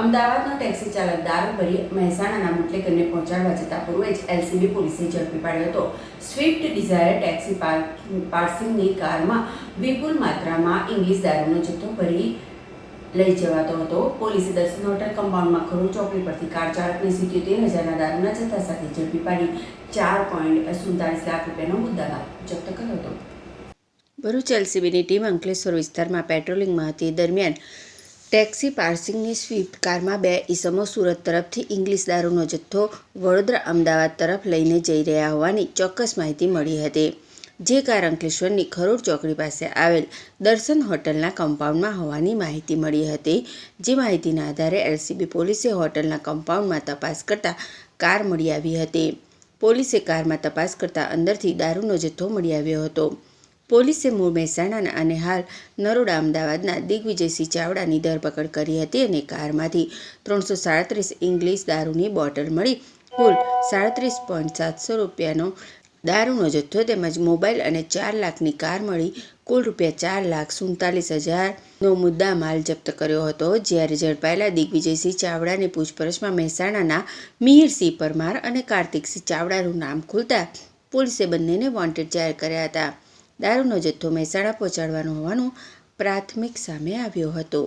અમદાવાદનો taxi ચાલક દારૂ ભરી મહેસાણાના મુટલેકરને પહોંચાડવા જતા પૂર્વે જ એલસીબી પોલીસે ઝડપી પાડ્યો હતો. સ્વિફ્ટ ડિઝાયર ટેક્સી પાર્સિંગની કારમાં વિપુલ માત્રામાં ઇંગ્લિશ દારૂનો જથ્થો ભરી લઈ જવાતો હતો. પોલીસે દર્શન હોટલ કમ્પાઉન્ડમાં ખરું ચોકડી પરથી કાર ચાલકને સિત્યોતેર હજારના દારૂના જથ્થા સાથે ઝડપી પાડી ચાર પોઈન્ટ સુડતાલીસ લાખ રૂપિયાનો મુદ્દામાલ જપ્ત કર્યો હતો. ભરૂચ એલસીબીની ટીમ અંકલેશ્વર વિસ્તારમાં પેટ્રોલિંગમાં હતી દરમિયાન ટેક્સી પાર્સિંગની સ્વિફ્ટ કારમાં બે ઇસમો સુરત તરફથી ઇંગ્લિશ દારૂનો જથ્થો વડોદરા અમદાવાદ તરફ લઈને જઈ રહ્યા હોવાની ચોક્કસ માહિતી મળી હતી. જે કાર અંકલેશ્વરની ખરોડ ચોકડી પાસે આવેલ દર્શન હોટલના કમ્પાઉન્ડમાં હોવાની માહિતી મળી હતી. જે માહિતીના આધારે એલસીબી પોલીસે હોટલના કમ્પાઉન્ડમાં તપાસ કરતા કાર મળી આવી હતી. પોલીસે કારમાં તપાસ કરતા અંદરથી દારૂનો જથ્થો મળી આવ્યો હતો. પોલીસે મૂળ મહેસાણાના અને હાલ નરોડા અમદાવાદના દિગ્વિજયસિંહ ચાવડાની ધરપકડ કરી હતી અને કારમાંથી ત્રણસો સાડત્રીસ ઇંગ્લિશ દારૂની બોટલ મળી, કુલ સાડત્રીસ પોઈન્ટ સાતસો રૂપિયાનો દારૂનો જથ્થો તેમજ મોબાઈલ અને ચાર લાખની કાર મળી, કુલ રૂપિયા ચાર લાખ સુડતાલીસ હજારનો મુદ્દા માલ જપ્ત કર્યો હતો. જ્યારે ઝડપાયેલા દિગ્વિજયસિંહ ચાવડાની પૂછપરછમાં મહેસાણાના મિહિરસિંહ પરમાર અને કાર્તિકસિંહ ચાવડાનું નામ ખુલતા પોલીસે બંનેને વોન્ટેડ જાહેર કર્યા હતા. દારૂનો જથ્થો મહેસાણા પહોંચાડવાનો હોવાનું પ્રાથમિક સામે આવ્યો હતો.